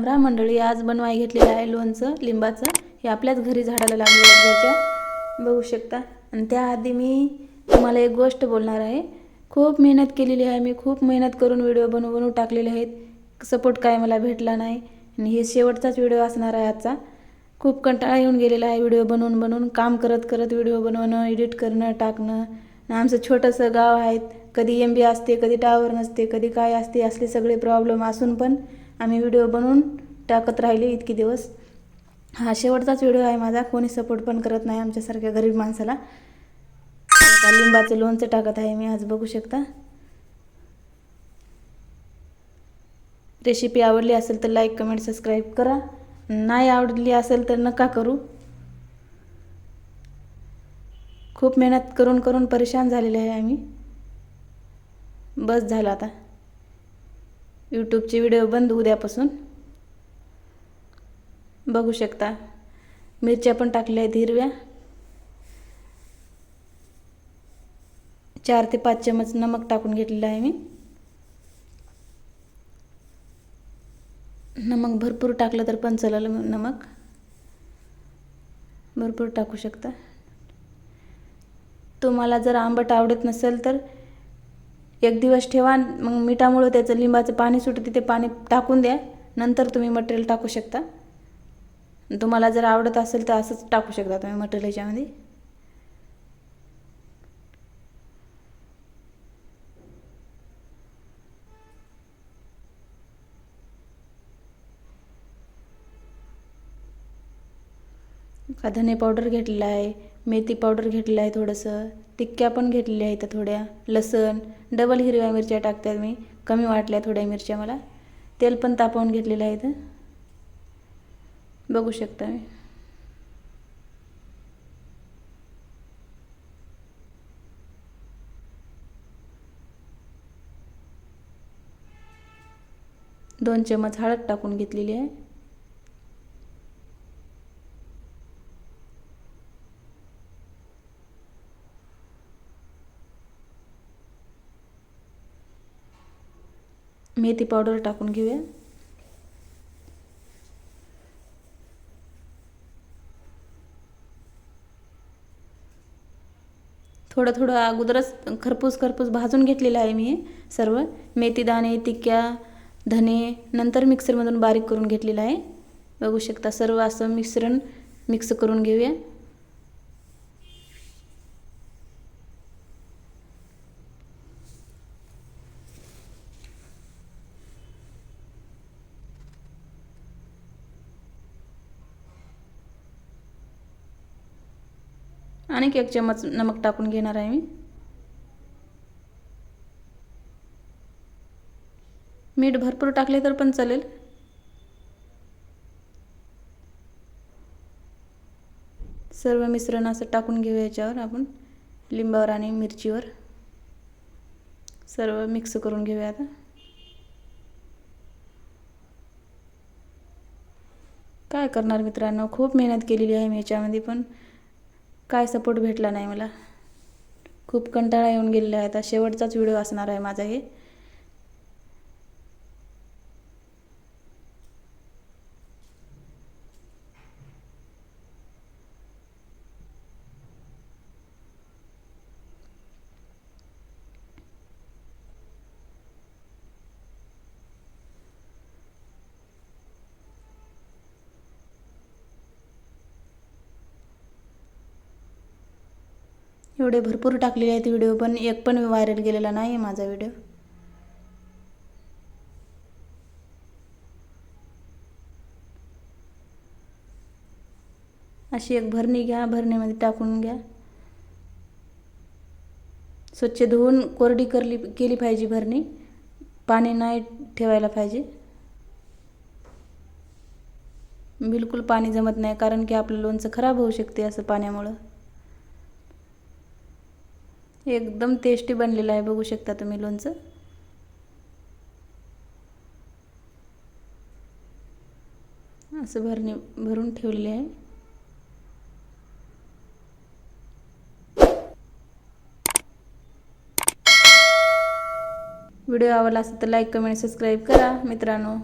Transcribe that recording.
रामरा मंडळी आज बनवाय घेतलेलं आहे लोणचं लिंबाचं. हे आपल्याच घरी झाडाला लागले आहेत घरच्या बघू शकता. आणि त्याआधी मी तुम्हाला एक गोष्ट बोलणार आहे. खूप मेहनत केलेली आहे मी. खूप मेहनत करून व्हिडिओ बनवून बनवू टाकलेले आहेत. सपोर्ट काय मला भेटला नाही. आणि हे शेवटचाच व्हिडिओ असणार आहे आजचा. खूप कंटाळा येऊन गेलेला आहे व्हिडिओ बनवून बनवून. काम करत करत व्हिडिओ बनवणं एडिट करणं टाकणं. आणि आमचं छोटंसं गाव आहे. कधी एम बी असते कधी टावर नसते कधी काय असते असले सगळे प्रॉब्लेम असून पण आम्ही व्हिडिओ बनवून टाकत राहिले इतके दिवस. हा शेवटचाच व्हिडिओ आहे माझा. कोणी सपोर्ट पण करत नाही आमच्यासारख्या गरीब माणसाला. लिंबाचं लोणचं टाकत आहे मी आज बघू शकता. रेसिपी आवडली असेल तर लाईक कमेंट सबस्क्राईब करा. नाही आवडली असेल तर नका करू. खूप मेहनत करून करून परेशान झालेले आहे आम्ही. बस झालं आता. यूट्यूबचे व्हिडिओ बंद उद्यापासून बघू शकता. मिरच्या पण टाकल्या आहेत हिरव्या. चार ते पाच चमच नमक टाकून घेतलेलं आहे मी. नमक भरपूर टाकलं तर पण चालेल नमक. भरपूर टाकू शकता. तुम्हाला जर आंबट आवडत नसेल तर एक दिवस ठेवा मग मिठामुळं त्याचं लिंबाचं पाणी सुटतं तिथे पाणी टाकून द्या नंतर तुम्ही मटेरियल टाकू शकता. तुम्हाला जर आवडत असेल तर असंच टाकू शकता तुम्ही मटेरियल याच्यामध्ये. का धने पावडर घेतलेला आहे. मेथी पावडर घेतलेलं आहे थोडंसं टिक्क्या पण घेतलेल्या आहेत थोड्या लसण डबल हिरव्या मिरच्या टाकतात मी कमी वाटल्या थोड्या मिरच्या मला. तेल पण तापवून घेतलेलं आहे इथं. बघू शकता मी. दोन चमच हळद टाकून घेतलेली आहे. मेथी पावडर टाकून घेऊया. थोडं थोडं अगोदरच खरपूस खरपूस भाजून घेतलेलं आहे मी सर्व. मेथी दाणे तिक्या धने नंतर मिक्सरमधून बारीक करून घेतलेलं आहे. बघू शकता सर्व असं मिश्रण मिक्स करून घेऊया. आणि एक चमच नमक टाकून घेणार आहे मी. मीठ भरपूर टाकले तर पण चालेल. सर्व मिश्रण असं टाकून घेऊ याच्यावर आपण लिंबावर आणि मिरचीवर. सर्व मिक्स करून घेऊया आता. काय करणार मित्रांनो? खूप मेहनत केलेली आहे मी याच्यामध्ये पण. काय सपोर्ट भेटला नाही मला. खूप कंटाळा येऊन गेलेला आहे. आता शेवटचाच व्हिडिओ असणार आहे माझा हे. एवढे भरपूर टाकलेले आहेत व्हिडिओ पण एक पण व्हायरल गेलेला नाही आहे माझा व्हिडिओ. अशी एक भरणी घ्या भरणीमध्ये टाकून घ्या. स्वच्छ धुवून कोरडी करली केली पाहिजे भरणी. पाणी नाही ठेवायला पाहिजे. बिलकुल पाणी जमत नाही कारण की आपलं लोणचं खराब होऊ शकते असं पाण्यामुळं. एकदम टेस्टी बनलेलं आहे. बघू शकता तुम्ही लोणचं. असं भरणे भरून ठेवलेले आहे. व्हिडिओ आवडला असेल तर लाईक कमेंट सबस्क्राईब करा मित्रांनो.